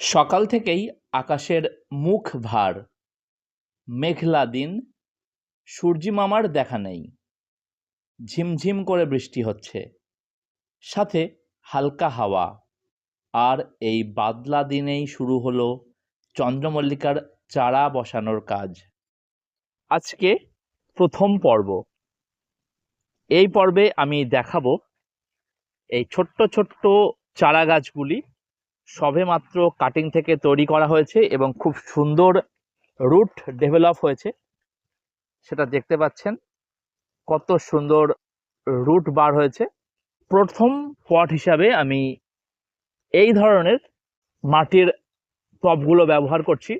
সকাল থেকেই আকাশের মুখ ভার। মেঘলা দিন, সূর্যি মামার দেখা নেই। ঝিমঝিম করে বৃষ্টি হচ্ছে। সাথে হালকা হাওয়া। আর এই বাদলা দিনেই শুরু হলো চন্দ্রমল্লিকার চারা বসানোর কাজ। আজকে প্রথম পর্ব। এই পর্বে আমি দেখাবো এই ছোট্ট ছোট্ট চারা গাছগুলি সবেমাত্র কাটিং থেকে তৈরি করা হয়েছে এবং খুব সুন্দর রুট ডেভেলপ হয়েছে। সেটা দেখতে পাচ্ছেন, কত সুন্দর রুট বার হয়েছে। প্রথম পট হিসাবে আমি এই ধরনের মাটির টপগুলো ব্যবহার করছি।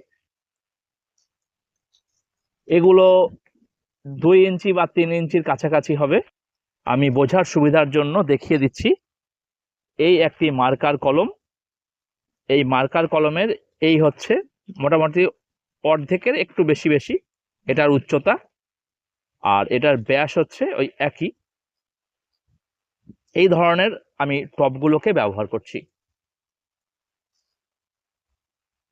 এগুলো দুই ইঞ্চি বা তিন ইঞ্চির কাছাকাছি হবে। আমি বোঝার সুবিধার জন্য দেখিয়ে দিচ্ছি। এই একটি মার্কার কলম এই মার্কার কলমের এই হচ্ছে মোটামুটি অর্ধেকের একটু বেশি বেশি, এটার উচ্চতা। আর এটার ব্যাস হচ্ছে ওই একই। এই ধরনের আমি টপগুলোকে ব্যবহার করছি।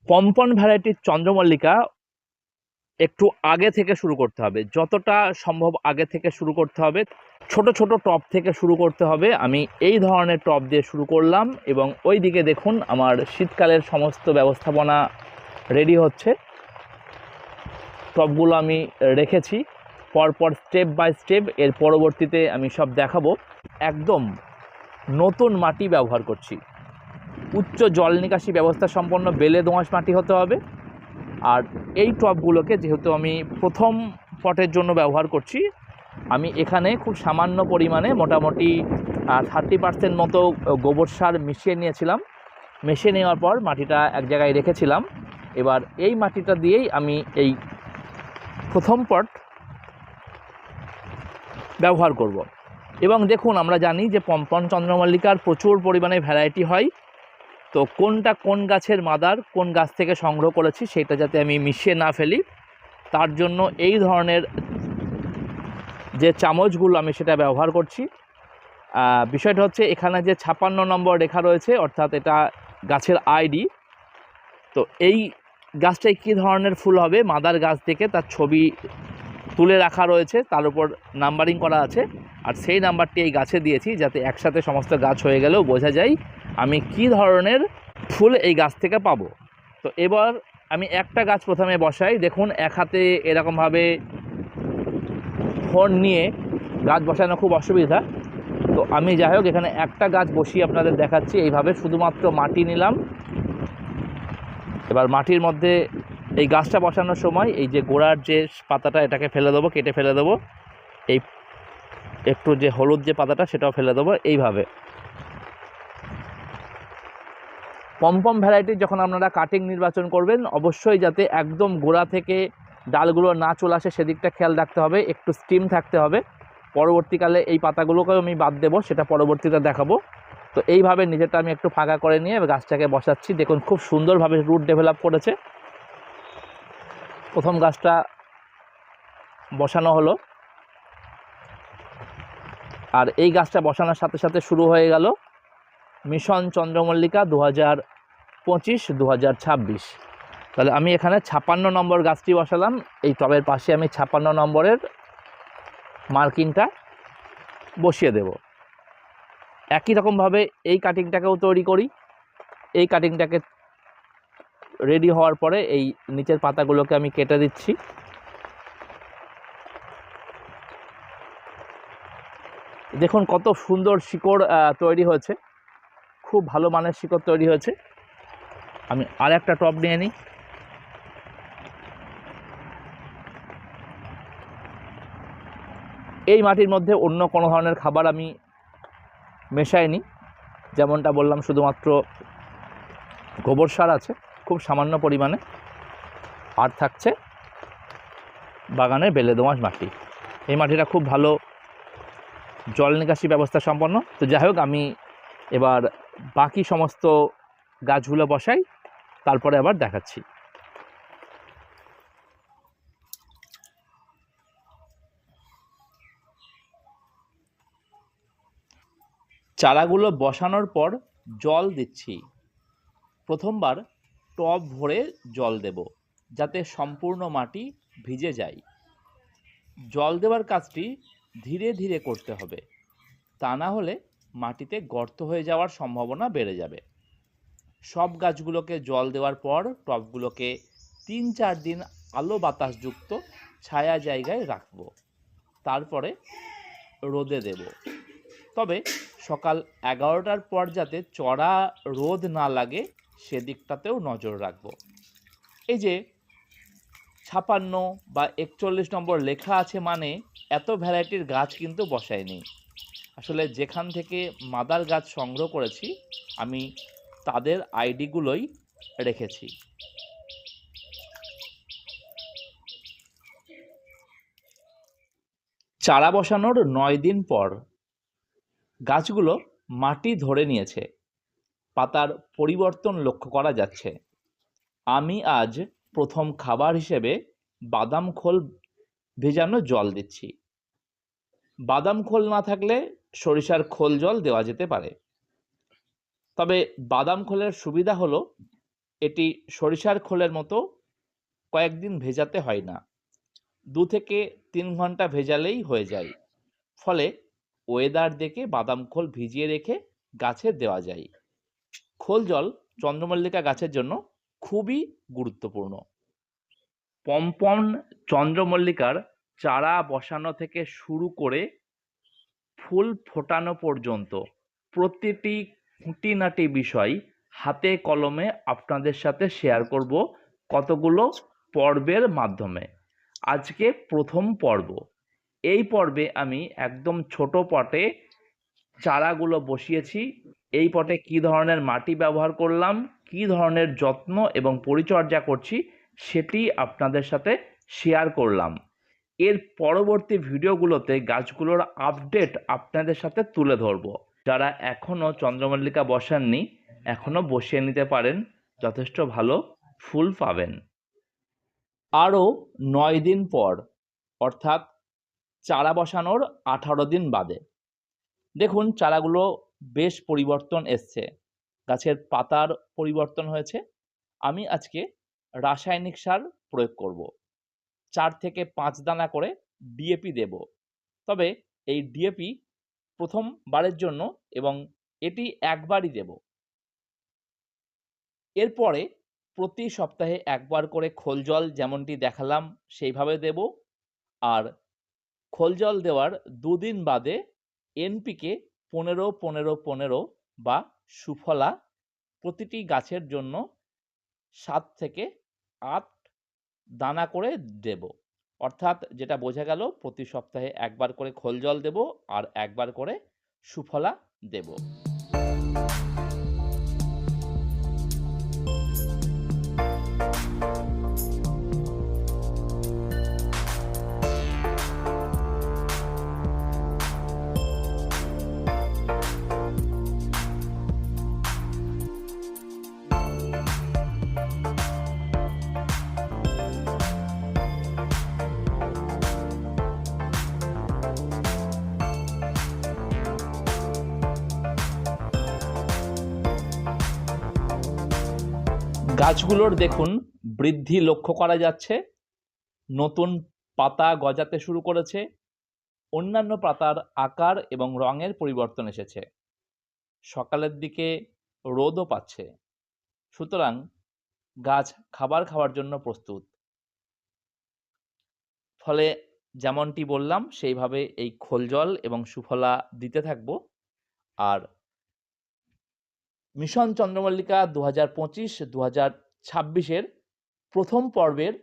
পম্পন ভ্যারাইটির চন্দ্রমল্লিকা একটু আগে থেকে শুরু করতে হবে। যতটা সম্ভব আগে থেকে শুরু করতে হবে। ছোট ছোট টপ থেকে শুরু করতে হবে। আমি এই ধরনের টপ দিয়ে শুরু করলাম এবং ওই দিকে দেখুন আমার শীতকালের সমস্ত ব্যবস্থাপনা রেডি হচ্ছে। টপগুলো আমি রেখেছি। পরপর স্টেপ বাই স্টেপ এর পরবর্তীতে আমি সব দেখাবো। একদম নতুন মাটি ব্যবহার করছি। উচ্চ জল নিকাশি ব্যবস্থা সম্পন্ন বেলে দোঁয়াশ মাটি হতে হবে। আর এই টবগুলোকে যেহেতু আমি প্রথম পটের জন্য ব্যবহার করছি, আমি এখানে খুব সামান্য পরিমাণে মোটামুটি থার্টি পার্সেন্ট মতো গোবর সার মিশিয়ে নিয়েছিলাম। মিশিয়ে নেওয়ার পর মাটিটা এক জায়গায় রেখেছিলাম। এবার এই মাটিটা দিয়েই আমি এই প্রথম পট ব্যবহার করব। এবং দেখুন, আমরা জানি যে পম্পন চন্দ্রমল্লিকার প্রচুর পরিমাণে ভ্যারাইটি হয়। তো কোনটা কোন গাছের মাদার, কোন গাছ থেকে সংগ্রহ করেছি সেটা যাতে আমি মিশিয়ে না ফেলি, তার জন্য এই ধরনের যে চামচগুলো আমি সেটা ব্যবহার করছি। বিষয়টা হচ্ছে এখানে যে ছাপান্ন নম্বর রেখা রয়েছে, অর্থাৎ এটা গাছের আইডি। তো এই গাছটায় কী ধরনের ফুল হবে, মাদার গাছ থেকে তার ছবি তুলে রাখা রয়েছে, তার উপর নাম্বারিং করা আছে। আর সেই নাম্বারটি এই গাছে দিয়েছি, যাতে একসাথে সমস্ত গাছ হয়ে গেলেও বোঝা যায় আমি কি ধরনের ফুল এই গাছ থেকে পাবো? তো এবার আমি একটা গাছ প্রথমে বসাই। দেখুন, এক হাতে এরকমভাবে ফোন নিয়ে গাছ বসানো খুব অসুবিধা। তো আমি যাই হোক, এখানে একটা গাছ বসিয়ে আপনাদের দেখাচ্ছি। এইভাবে শুধুমাত্র মাটি নিলাম। এবার মাটির মধ্যে এই গাছটা বসানোর সময় এই যে গোড়ার যে পাতাটা, এটাকে ফেলে দেবো, কেটে ফেলে দেবো। এই একটু যে হলুদ যে পাতাটা, সেটাও ফেলে দেবো। এইভাবে। পমপম ভ্যারাইটির যখন আপনারা কাটিং নির্বাচন করবেন, অবশ্যই যাতে একদম গোড়া থেকে ডালগুলো না চলে আসে, সেদিকটা খেয়াল রাখতে হবে, একটু স্টিম থাকতে হবে। পরবর্তীকালে এই পাতাগুলোকেও আমি বাদ দেবো, সেটা পরবর্তীতে দেখাবো। তো এইভাবে নিজেরটা আমি একটু ফাঁকা করে নিয়ে গাছটাকে বসাচ্ছি। দেখুন, খুব সুন্দরভাবে রুট ডেভেলপ করেছে। প্রথম গাছটা বসানো হলো। আর এই গাছটা বসানোর সাথে সাথে শুরু হয়ে গেল। মিশন চন্দ্রমল্লিকা দু হাজার পঁচিশ দু হাজার ছাব্বিশ। তাহলে আমি এখানে ছাপান্ন নম্বর গাছটি বসালাম। এই টবের পাশে আমি ছাপান্ন নম্বরের মার্কিংটা বসিয়ে দেব। একই রকমভাবে এই কাটিংটাকেও তৈরি করি। এই কাটিংটাকে রেডি হওয়ার পরে এই নিচের পাতাগুলোকে আমি কেটে দিচ্ছি। দেখুন কত সুন্দর শিকড় তৈরি হয়েছে। খুব ভালো মানের শিকড় তৈরি হয়েছে। আমি আর একটা টপ নিয়ে নিই। এই মাটির মধ্যে অন্য কোনো ধরনের খাবার আমি মেশাইনি। যেমনটা বললাম, শুধুমাত্র গোবর সার আছে, খুব সামান্য পরিমাণে। আর থাকছে বাগানের বেলে দোঁয়াশ মাটি। এই মাটিটা খুব ভালো জল নিকাশি ব্যবস্থা সম্পন্ন। তো যাই হোক, আমি এবার বাকি সমস্ত গাছগুলো বসাই, তারপরে আবার দেখাচ্ছি। চারাগুলো বসানোর পর জল দিচ্ছি। প্রথমবার টব ভরে জল দেব, যাতে সম্পূর্ণ মাটি ভিজে যায়। জল দেওয়ার কাজটি ধীরে ধীরে করতে হবে, তা না হলে মাটিতে গর্ত হয়ে যাওয়ার সম্ভাবনা বেড়ে যাবে। সব গাছগুলোকে জল দেওয়ার পর টবগুলোকে তিন চার দিন আলো বাতাসযুক্ত ছায়া জায়গায় রাখব। তারপরে রোদে দেব। তবে সকাল এগারোটার পর যাতে চড়া রোদ না লাগে, সেদিকটাতেও নজর রাখব। এই যে ছাপান্ন বা একচল্লিশ নম্বর লেখা আছে মানে এত ভ্যারাইটির গাছ কিন্তু বসায়নি। আসলে যেখান থেকে মাদার গাছ সংগ্রহ করেছি, আমি তাদের আইডিগুলোই রেখেছি। চারা বসানোর নয় দিন পর গাছগুলো মাটি ধরে নিয়েছে। পাতার পরিবর্তন লক্ষ্য করা যাচ্ছে। আমি আজ প্রথম খাবার হিসেবে বাদাম খোল ভেজানো জল দিচ্ছি। বাদাম খোল না থাকলে সরিষার খোল জল দেওয়া যেতে পারে। তবে বাদাম খোলের সুবিধা হলো, এটি সরিষার খোলের মতো কয়েকদিন ভেজাতে হয় না। দু থেকে তিন ঘণ্টা ভেজালেই হয়ে যায়। ফলে ওয়েদার দেখে বাদাম খোল ভিজিয়ে রেখে গাছে দেওয়া যায়। খোল জল চন্দ্রমল্লিকা গাছের জন্য খুবই গুরুত্বপূর্ণ। পম্পন চন্দ্রমল্লিকার চারা বসানো থেকে শুরু করে ফুল ফোটানো পর্যন্ত প্রতিটি খুঁটিনাটি বিষয় হাতে কলমে আপনাদের সাথে শেয়ার করব কতগুলো পর্বের মাধ্যমে। আজকে প্রথম পর্ব। এই পর্বে আমি একদম ছোট পটে চারাগুলো বসিয়েছি। এই পটে কী ধরনের মাটি ব্যবহার করলাম, কী ধরনের যত্ন এবং পরিচর্যা করছি, সেটি আপনাদের সাথে শেয়ার করলাম। এর পরবর্তী ভিডিওগুলোতে গাছগুলোর আপডেট আপনাদের সাথে তুলে ধরবো। যারা এখনও চন্দ্রমল্লিকা বসাননি, এখনও বসিয়ে নিতে পারেন, যথেষ্ট ভালো ফুল পাবেন। আরও নয় দিন পর, অর্থাৎ চারা বসানোর আঠারো দিন বাদে। দেখুন, চারাগুলো বেশ পরিবর্তন এসছে। গাছের পাতার পরিবর্তন হয়েছে। আমি আজকে রাসায়নিক সার প্রয়োগ করব। চার থেকে পাঁচ দানা করে ডিএপি দেব। তবে এই ডিএপি প্রথমবারের জন্য এবং এটি একবারই দেব। এরপরে প্রতি সপ্তাহে একবার করে খোল জল যেমনটি দেখালাম সেইভাবে দেব। আর খোল জল দেওয়ার দুদিন বাদে এনপিকে পনেরো পনেরো পনেরো বা সুফলা প্রতিটি গাছের জন্য সাত থেকে আট দানা করে দেব। অর্থাৎ যেটা বোঝা গেল প্রতি সপ্তাহে একবার করে খোল জল দেব আর একবার করে সুফলা দেব। গাছগুলোর দেখুন, বৃদ্ধি লক্ষ্য করা যাচ্ছে। নতুন পাতা গজাতে শুরু করেছে। অন্যান্য পাতার আকার এবং রঙের পরিবর্তন এসেছে। সকালের দিকে রোদও পাচ্ছে। সুতরাং গাছ খাবার খাওয়ার জন্য প্রস্তুত। ফলে যেমনটি বললাম, সেইভাবে এই খোল জল এবং সুফলা দিতে থাকব। আর মিশন চন্দ্রমল্লিকা দু হাজার পঁচিশ দু হাজার ছাব্বিশের প্রথম পর্বের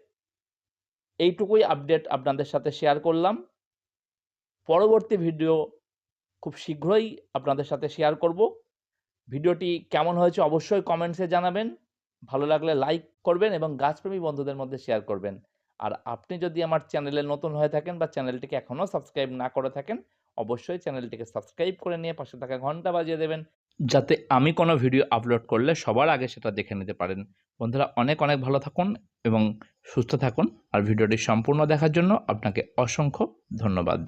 এইটুকুই আপডেট আপনাদের সাথে শেয়ার করলাম। পরবর্তী ভিডিও খুব শীঘ্রই আপনাদের সাথে শেয়ার করব। ভিডিওটি কেমন হয়েছে অবশ্যই কমেন্টসে জানাবেন। ভালো লাগলে লাইক করবেন এবং গাছপ্রেমী বন্ধুদের মধ্যে শেয়ার করবেন। আর আপনি যদি আমার চ্যানেলে নতুন হয়ে থাকেন বা চ্যানেলটিকে এখনও সাবস্ক্রাইব না করে থাকেন, অবশ্যই চ্যানেলটিকে সাবস্ক্রাইব করে নিয়ে পাশে থাকা ঘণ্টা বাজিয়ে দেবেন। যাতে আমি কোনো ভিডিও আপলোড করলে সবার আগে সেটা দেখে নিতে পারেন। বন্ধুরা, অনেক অনেক ভালো থাকুন এবং সুস্থ থাকুন। আর ভিডিওটি সম্পূর্ণ দেখার জন্য আপনাকে অসংখ্য ধন্যবাদ।